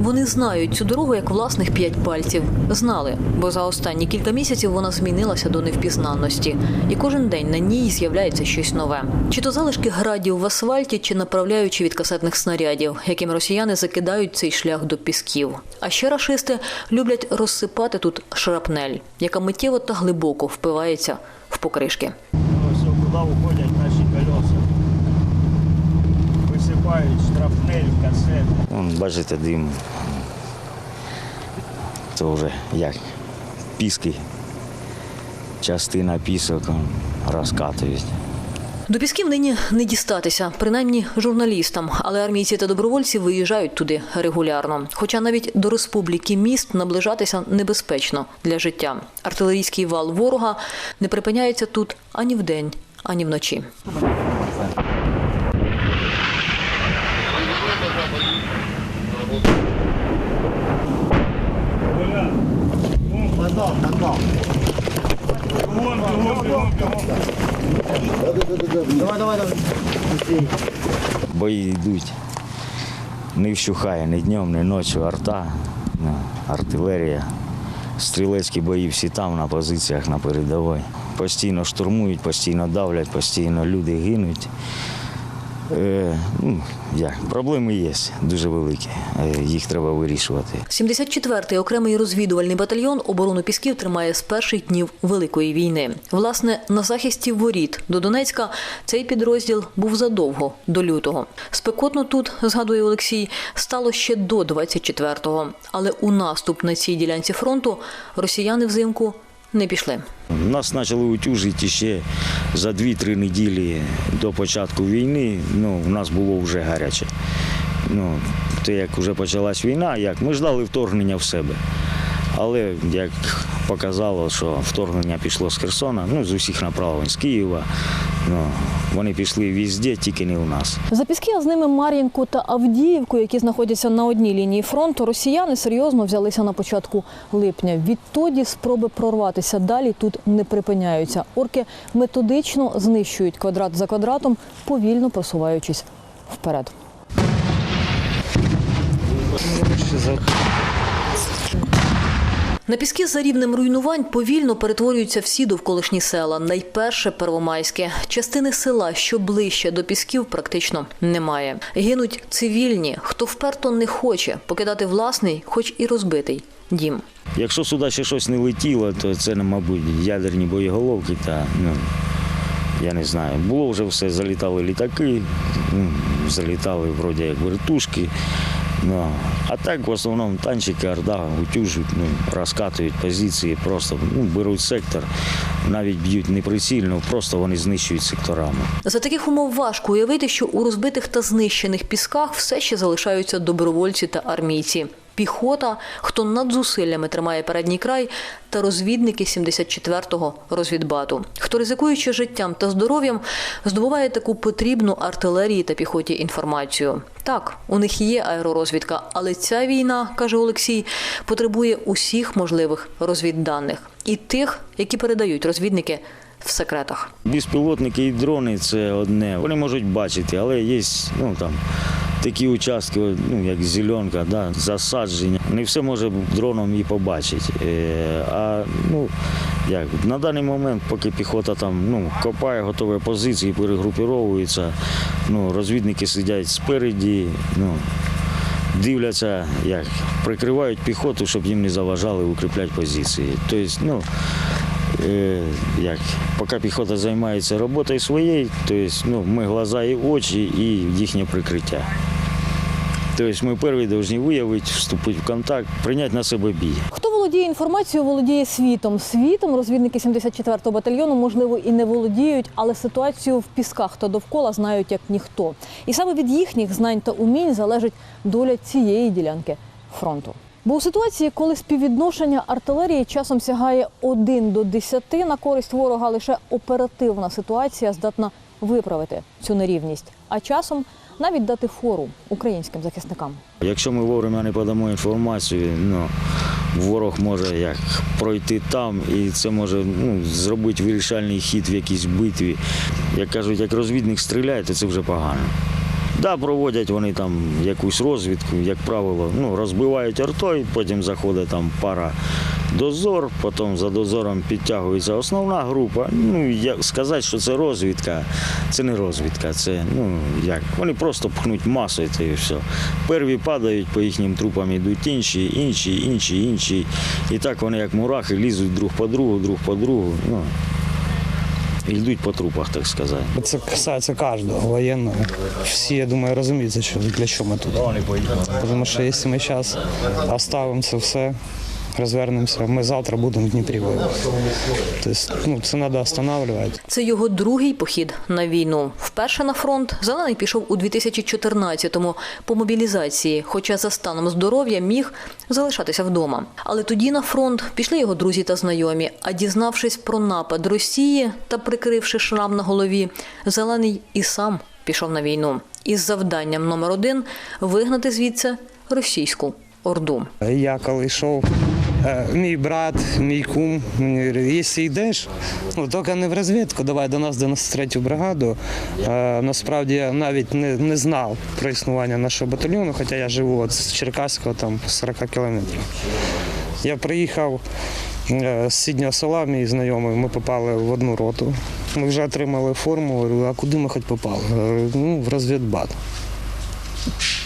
Вони знають цю дорогу як власних п'ять пальців. Знали, бо за останні кілька місяців вона змінилася до невпізнанності, і кожен день на ній з'являється щось нове. Чи то залишки градів в асфальті, чи направляючи від касетних снарядів, яким росіяни закидають цей шлях до пісків. А ще рашисти люблять розсипати тут шрапнель, яка миттєво та глибоко впивається в покришки. Ось куди уходять наші колеса. Висипають штрафнель, касети. Вон, бачите, дим. Це вже як піски. Частина пісок розкатують. До пісків нині не дістатися, принаймні журналістам, але армійці та добровольці виїжджають туди регулярно. Хоча навіть до республіки міст наближатися небезпечно для життя. Артилерійський вал ворога не припиняється тут ані вдень, ані вночі. Бої йдуть. Не вщухає ні днем, ні ночі. Арта, ну, артилерія. Стрілецькі бої всі там на позиціях на передовій. Постійно штурмують, постійно давлять, постійно люди гинуть. Е, ну, як, проблеми є дуже великі. Е, їх треба вирішувати. 74-й окремий розвідувальний батальйон оборону пісків тримає з перших днів Великої війни. Власне, на захисті воріт до Донецька цей підрозділ був задовго до лютого. Спекотно тут, згадує Олексій, стало ще до 24-го. Але у наступ на цій ділянці фронту росіяни взимку не пішли. Нас почали утюжити ще за 2-3 неділі до початку війни. Ну, у нас було вже гаряче. Ну, то як вже почалась війна, як ми ждали вторгнення в себе. Але як показало, що вторгнення пішло з Херсона, ну, з усіх направлень, з Києва. Ну, вони пішли везде, тільки не у нас. За Піски, а з ними Мар'їнку та Авдіївку, які знаходяться на одній лінії фронту, росіяни серйозно взялися на початку липня. Відтоді спроби прорватися далі тут не припиняються. Орки методично знищують квадрат за квадратом, повільно просуваючись вперед. На піски за рівнем руйнувань повільно перетворюються всі довколишні села. Найперше Первомайське. Частини села, що ближче до пісків, практично немає. Гинуть цивільні, хто вперто не хоче покидати власний, хоч і розбитий дім. Якщо сюди ще щось не летіло, то це, мабуть, ядерні боєголовки та ну, я не знаю. Було вже все, залітали літаки, ну, залітали вроді як вертушки. Ну, а так в основному танчики, орда, утюжують, ну, розкатують позиції, просто ну, беруть сектор, навіть б'ють неприцільно, просто вони знищують секторами. За таких умов важко уявити, що у розбитих та знищених пісках все ще залишаються добровольці та армійці. Піхота, хто над зусиллями тримає передній край, та розвідники 74-го розвідбату, хто ризикуючи життям та здоров'ям, здобуває таку потрібну артилерії та піхоті інформацію. Так, у них є аеророзвідка, але ця війна, каже Олексій, потребує усіх можливих розвідданих і тих, які передають розвідники в секретах. Безпілотники і дрони це одне. Вони можуть бачити, але є ну, там, такі участки, ну, як зеленка, да, засадження. Не все може дроном і побачити. Е, а ну, як, на даний момент, поки піхота там ну, копає готові позиції, перегрупіровується, ну, розвідники сидять спереді. Ну, Дивляться, як прикривають піхоту, щоб їм не заважали укріпляти позиції. Тобто, ну, як, поки піхота займається роботою своєю, тобто, ну, ми глаза і очі і їхнє прикриття. Тобто ми перші повинні виявити, вступити в контакт, прийняти на себе бій. Хто володіє інформацією, володіє світом. Світом розвідники 74-го батальйону, можливо, і не володіють, але ситуацію в пісках та довкола знають як ніхто. І саме від їхніх знань та умінь залежить доля цієї ділянки фронту. Бо у ситуації, коли співвідношення артилерії часом сягає 1 до 10 на користь ворога, лише оперативна ситуація здатна виправити цю нерівність, а часом навіть дати фору українським захисникам. Якщо ми вовремя не подамо інформацію, ну, ворог може як пройти там, і це може ну, зробити вирішальний хід в якійсь битві. Як кажуть, як розвідник стріляє, то це вже погано. Да, проводять вони там якусь розвідку, як правило, ну, розбивають артою, потім заходить там пара дозор, потім за дозором підтягується основна група. Ну, як сказати, що це розвідка, це не розвідка, це ну як. Вони просто пхнуть масою це і все. Перві падають, по їхнім трупам йдуть інші, інші, інші, інші. І так вони як мурахи лізуть друг по другу, друг по другу. Ну, і йдуть по трупах, так сказати. Це касається кожного воєнного. Всі, я думаю, розуміють, що, для чого ми тут. Тому що якщо ми зараз оставимо це все, розвернемося, ми завтра будемо в Дніпрі воювати. Тобто, ну, це треба встановлювати. Це його другий похід на війну. Вперше на фронт Зелений пішов у 2014-му по мобілізації, хоча за станом здоров'я міг залишатися вдома. Але тоді на фронт пішли його друзі та знайомі. А дізнавшись про напад Росії та прикривши шрам на голові, Зелений і сам пішов на війну із завданням номер один вигнати звідси російську орду. Я коли йшов, мій брат, мій кум, якщо йдеш, ну тільки не в розвідку, давай до нас 93-ю бригаду. Е, Насправді я навіть не, не знав про існування нашого батальйону, хоча я живу от з Черкаського там 40 кілометрів. Я приїхав е, з сіднього села, мій знайомий, ми попали в одну роту. Ми вже отримали форму, а куди ми хоч попали? Ну, в розвідбат.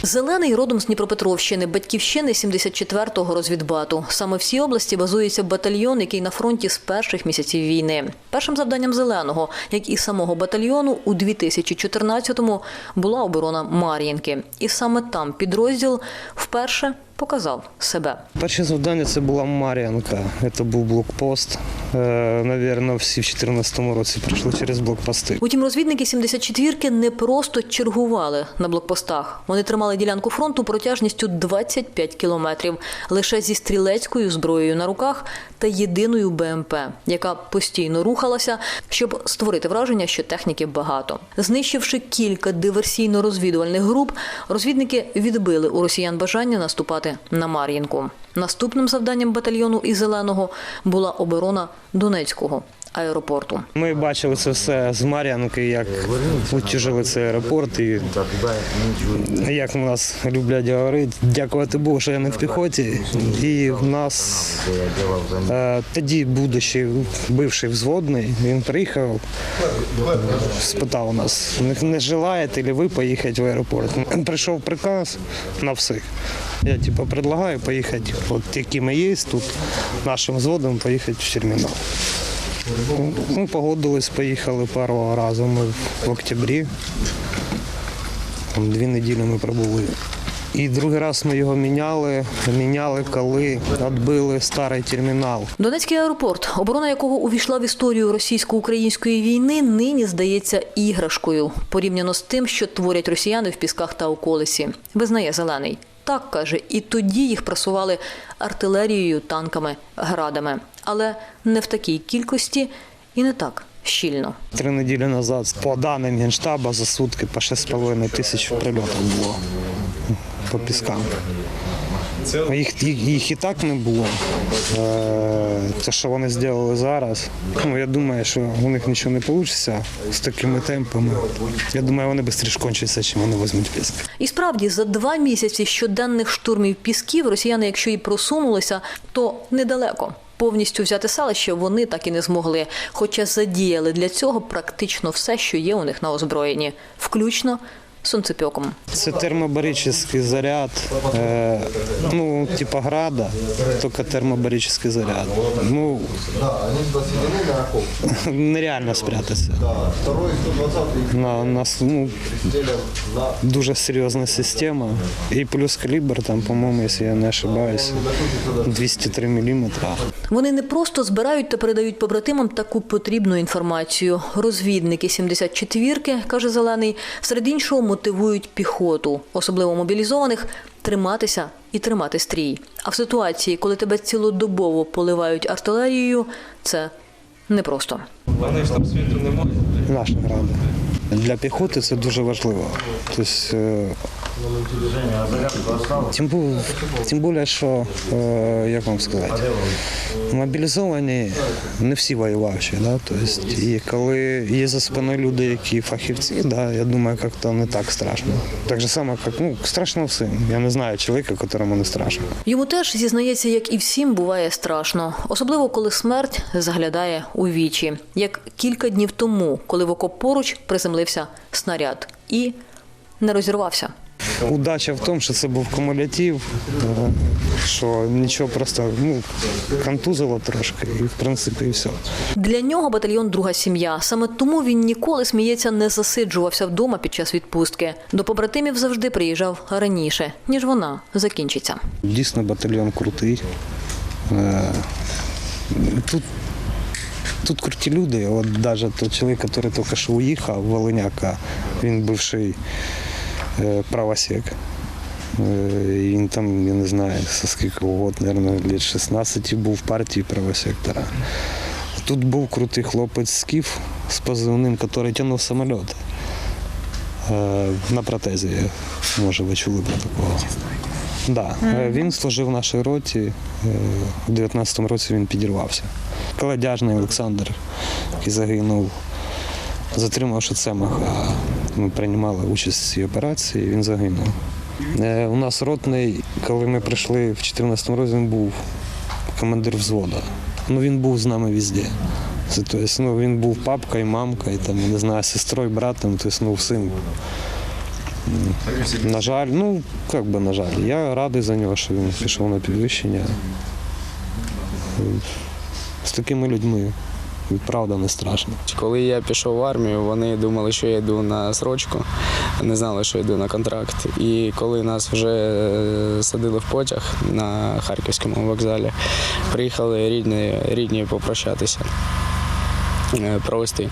Зелений родом з Дніпропетровщини, батьківщини 74-го розвідбату. Саме в цій області базується батальйон, який на фронті з перших місяців війни. Першим завданням зеленого, як і самого батальйону, у 2014-му була оборона Мар'їнки. І саме там підрозділ вперше показав себе. Перше завдання це була Мар'янка. Це був блокпост. Е, Навірно, всі в 2014 році пройшли через блокпости. Утім, розвідники 74-ки не просто чергували на блокпостах. Вони тримали ділянку фронту протяжністю 25 кілометрів, лише зі стрілецькою зброєю на руках та єдиною БМП, яка постійно рухалася, щоб створити враження, що техніки багато. Знищивши кілька диверсійно-розвідувальних груп, розвідники відбили у росіян бажання наступати на Мар'їнку. Наступним завданням батальйону і зеленого була оборона Донецького аеропорту. Ми бачили це все з Мар'янки, як утюжили цей аеропорт. І як нас люблять говорити, дякувати Богу, що я не в піхоті. І в нас е, тоді будучи бивший взводний, він приїхав, спитав нас, не, не желаєте ли ви поїхати в аеропорт? Прийшов приказ на всіх. Я типу предлагаю поїхати, от які ми є тут, нашим взводом поїхати в термінал. Ну, погодились, поїхали першого разу ми в октябрі. Дві неділі ми пробули. І другий раз ми його міняли. Міняли, коли відбили старий термінал. Донецький аеропорт, оборона якого увійшла в історію російсько-української війни, нині здається іграшкою порівняно з тим, що творять росіяни в пісках та околиці. Визнає зелений. Так каже, і тоді їх просували артилерією, танками, градами, але не в такій кількості і не так щільно. Три неділі назад, по даним Генштаба, за сутки по 6,5 тисяч прильотів було по піскам. Їх, їх, їх і так не було. Е, Те, що вони зробили зараз, ну, я думаю, що у них нічого не вийде з такими темпами. Я думаю, вони швидше кончаться, чим вони візьмуть піск. І справді, за два місяці щоденних штурмів пісків росіяни, якщо і просунулися, то недалеко. Повністю взяти селище вони так і не змогли, хоча задіяли для цього практично все, що є у них на озброєнні, включно сонцепьоком. Це термобаричний заряд, е, ну, типа града, тільки термобаричний заряд. Ну, нереально спрятатися. На, на, ну, дуже серйозна система. І плюс калібр, там, по-моєму, якщо я не ошибаюсь, 203 мм. Вони не просто збирають та передають побратимам таку потрібну інформацію. Розвідники 74-ки, каже Зелений, серед іншого мотивують піхоту, особливо мобілізованих, триматися і тримати стрій. А в ситуації, коли тебе цілодобово поливають артилерією, це непросто. Вони там світу немає. Наша гради Для піхоти це дуже важливо. Тобто, е, Тим, бу- тим більше, що, е, як вам сказати, мобілізовані не всі воювавші. Да? Тобто, і коли є за спиною люди, які фахівці, да, я думаю, як-то не так страшно. Так же само, як ну, страшно всім. Я не знаю чоловіка, якому не страшно. Йому теж зізнається, як і всім буває страшно, особливо коли смерть заглядає у вічі, як кілька днів тому, коли в окоп поруч приземлився снаряд і не розірвався. Удача в тому, що це був кумулятив, що нічого просто ну, контузило трошки, і в принципі і все. Для нього батальйон друга сім'я. Саме тому він ніколи сміється не засиджувався вдома під час відпустки. До побратимів завжди приїжджав раніше, ніж вона закінчиться. Дійсно, батальйон крутий. Е, Тут, тут круті люди. От навіть той чоловік, який тільки що уїхав, Волиняка, він бивший е, правосек. Е, і Він там, я не знаю, со скільки год, мабуть, лет 16 був в партії правосектора. Тут був крутий хлопець Скіф з позивним, який тягнув самоліт. Е, На протезі, може, ви чули про такого. Да. е, Він служив в нашій роті. е, У 19-му році він підірвався. Колодяжний Олександр, який загинув, затримавши Цемаха. Ми приймали участь в цій операції, він загинув. Е, У нас ротний, коли ми прийшли в 14-му році, він був командир взводу. Ну, він був з нами везде. Тобто, ну, він був папкою, мамкою, там, не знаю, сестрою, братом, тобто, ну, всім. На жаль, ну як би на жаль, я радий за нього, що він пішов на підвищення. З такими людьми правда не страшно. Коли я пішов в армію, вони думали, що я йду на срочку, не знали, що йду на контракт. І коли нас вже е, садили в потяг на харківському вокзалі, приїхали рідні, рідні попрощатися. Е, Провести.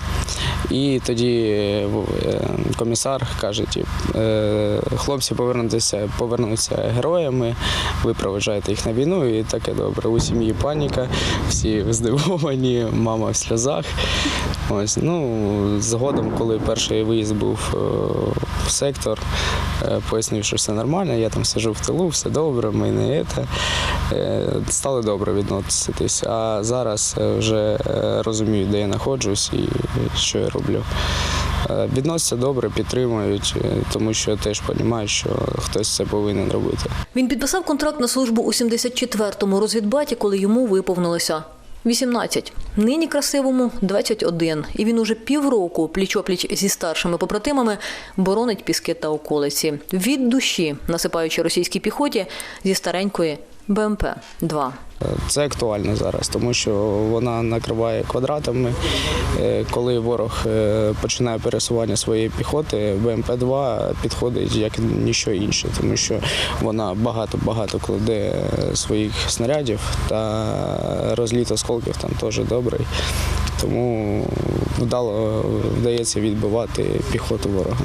І тоді е, е, комісар каже: хлопці повернутися, повернуться героями, ви проведжаєте їх на війну, і таке добре. У сім'ї паніка, всі здивовані, мама в сльозах. Ось, ну, згодом, коли перший виїзд був е, в сектор, е, пояснив, що все нормально, я там сижу в тилу, все добре, ми не це. Е, Стали добре відноситись. А зараз вже розумію, де я знаходжусь і що я роблю. Відносяться добре, підтримують, тому що теж розумію, що хтось це повинен робити. Він підписав контракт на службу у 74-му розвідбаті, коли йому виповнилося 18. Нині красивому 21. І він уже півроку пліч-опліч зі старшими побратимами боронить піски та околиці. Від душі, насипаючи російській піхоті зі старенької БМП-2. Це актуально зараз, тому що вона накриває квадратами. Е, Коли ворог е, починає пересування своєї піхоти, БМП-2 підходить як ніщо інше, тому що вона багато-багато кладе своїх снарядів та розліт осколків там теж добрий. Тому вдало вдається відбивати піхоту ворога.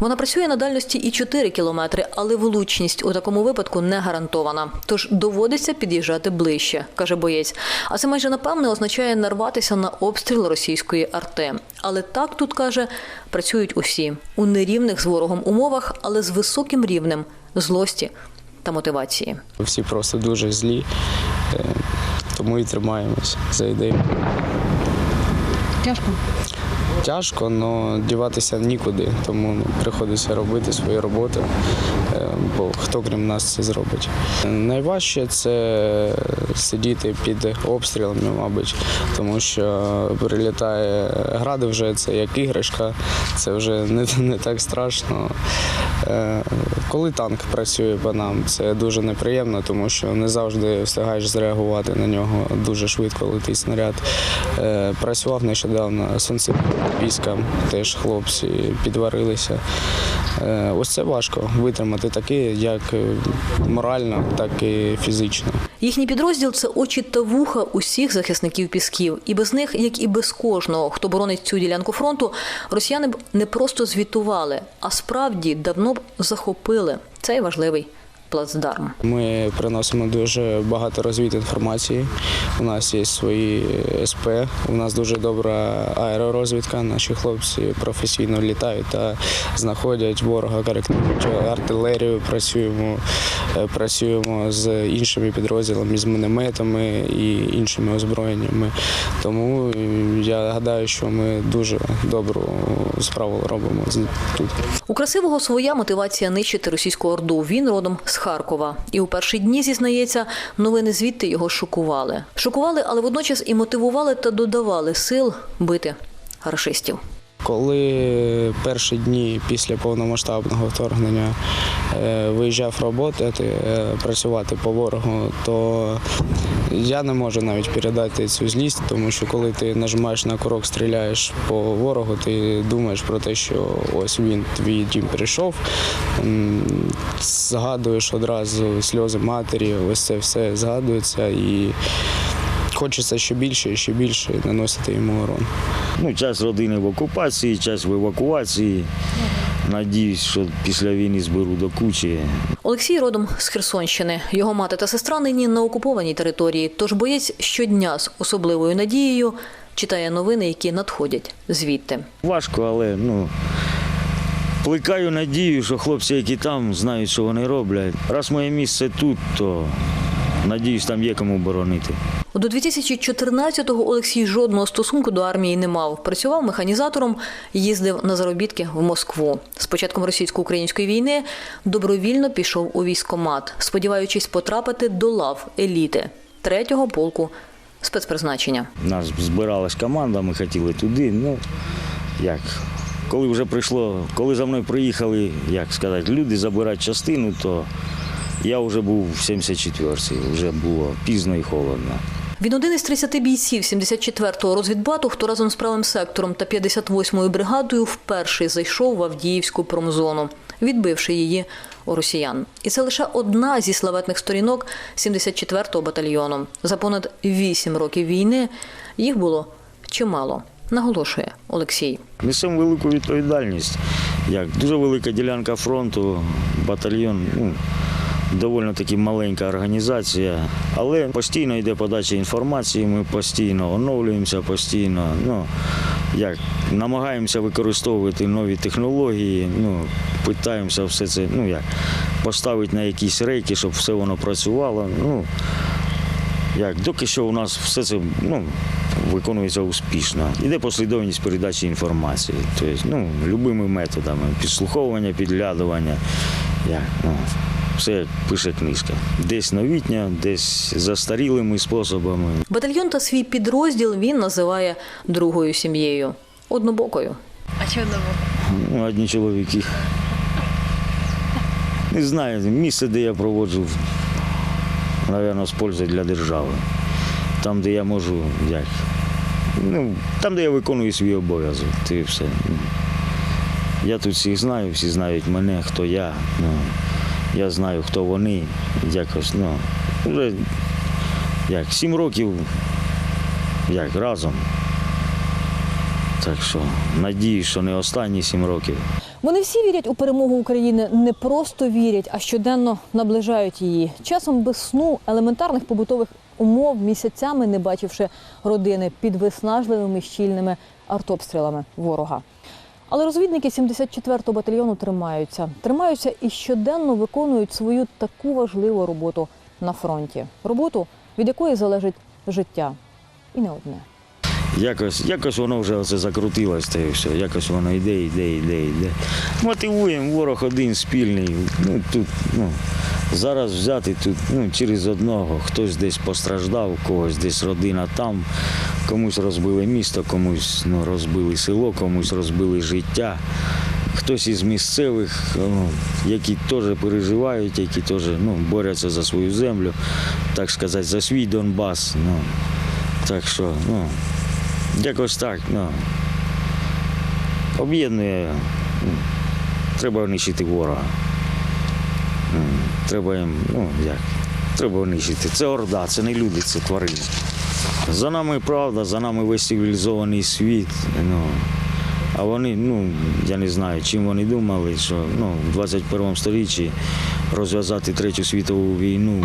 Вона працює на дальності і 4 кілометри, але влучність у такому випадку не гарантована. Тож доводиться під'їжджати ближче, каже боєць. А це майже напевне означає нарватися на обстріл російської арти. Але так тут каже, працюють усі у нерівних з ворогом умовах, але з високим рівнем злості та мотивації. Всі просто дуже злі, е, тому і тримаємось за ідею. Тяжко. Тяжко, але діватися нікуди, тому приходиться робити свою роботу, е, бо хто крім нас це зробить. Найважче це сидіти під обстрілами, мабуть, тому що прилітає гради вже це як іграшка, це вже не, не так страшно. Е, Коли танк працює по нам, це дуже неприємно, тому що не завжди встигаєш зреагувати на нього. Дуже швидко летить снаряд. Е, Працював нещодавно сонце війська, теж хлопці підварилися. Е, Ось це важко витримати таке, як морально, так і фізично. Їхній підрозділ це очі та вуха усіх захисників пісків. І без них, як і без кожного, хто боронить цю ділянку фронту, росіяни б не просто звітували, а справді давно б захопили цей важливий плацдарм. Ми приносимо дуже багато розвід інформації. У нас є свої СП, у нас дуже добра аеророзвідка. Наші хлопці професійно літають та знаходять ворога, коректують артилерію. Працюємо, е, працюємо з іншими підрозділами, з мінометами і іншими озброєннями. Тому я гадаю, що ми дуже добру справу робимо тут. У красивого своя мотивація нищити російську орду. Він родом з Харкова. І у перші дні, зізнається, новини звідти його шокували. Шокували, але водночас і мотивували та додавали сил бити рашистів. Коли перші дні після повномасштабного вторгнення е, виїжджав роботи, е, працювати по ворогу, то я не можу навіть передати цю злість, тому що коли ти нажимаєш на курок, стріляєш по ворогу, ти думаєш про те, що ось він твій дім прийшов, згадуєш одразу сльози матері, ось це все згадується і хочеться ще більше і ще більше наносити йому урон. Ну, часть родини в окупації, часть в евакуації. Надіюсь, що після війни зберу до кучі. Олексій родом з Херсонщини. Його мати та сестра нині на окупованій території. Тож боєць щодня з особливою надією читає новини, які надходять звідти. Важко, але ну. Плекаю надію, що хлопці, які там, знають, що вони роблять. Раз моє місце тут, то надіюсь, там є кому боронити. До 2014-го Олексій жодного стосунку до армії не мав. Працював механізатором, їздив на заробітки в Москву. З початком російсько-української війни добровільно пішов у військкомат, сподіваючись потрапити до лав еліти третього полку спецпризначення. У нас збиралась команда, ми хотіли туди. Ну, як, коли вже прийшло, коли за мною приїхали, як сказати, люди забирати частину, то я вже був в 74-й, вже було пізно і холодно. Він один із 30 бійців 74-го розвідбату, хто разом з правим сектором та 58-ю бригадою вперше зайшов в Авдіївську промзону, відбивши її у росіян. І це лише одна зі славетних сторінок 74-го батальйону. За понад 8 років війни їх було чимало, наголошує Олексій. Несемо велику відповідальність. Як дуже велика ділянка фронту, батальйон, ну, доволі таки маленька організація, але постійно йде подача інформації, ми постійно оновлюємося, постійно. Ну, як, намагаємося використовувати нові технології, ну, питаємося все це ну, як, поставити на якісь рейки, щоб все воно працювало. Ну, як, доки що у нас все це ну, виконується успішно. Іде послідовність передачі інформації. Тобто, ну, любими методами, підслуховування, підглядування. Як, ну, все як пише книжка. Десь новітня, десь застарілими способами. Батальйон та свій підрозділ він називає другою сім'єю, однобокою. А чого одного? Ну, одні чоловіки. Не знаю, місце, де я проводжу, мабуть, з пользою для держави. Там, де я можу, як. Ну, там, де я виконую свій обов'язок, і все. Я тут всіх знаю, всі знають мене, хто я. Ну, я знаю, хто вони. Якось, ну, вже як, сім років як, разом. Так що надіюсь, що не останні сім років. Вони всі вірять у перемогу України, не просто вірять, а щоденно наближають її. Часом без сну, елементарних побутових умов, місяцями не бачивши родини під виснажливими щільними артобстрілами ворога. Але розвідники 74-го батальйону тримаються. Тримаються і щоденно виконують свою таку важливу роботу на фронті. Роботу, від якої залежить життя. І не одне. Якось, якось воно вже оце закрутилось, та і все. Якось воно йде, йде, йде, йде. Мотивуємо, ворог один спільний. Ну, тут, ну, зараз взяти тут ну, через одного. Хтось десь постраждав, когось десь родина там, комусь розбили місто, комусь ну, розбили село, комусь розбили життя. Хтось із місцевих, які теж переживають, які теж ну, борються за свою землю, так сказати, за свій Донбас. Ну, так що, ну, якось так, ну. Об'єднує. ну, Треба нищити ворога. Треба їм, ну як, треба нищити. Це орда, це не люди, це тварини. За нами правда, за нами весь цивілізований світ. Ну, А вони, ну, я не знаю, чим вони думали, що ну, в 21 сторіччі розв'язати Третю світову війну.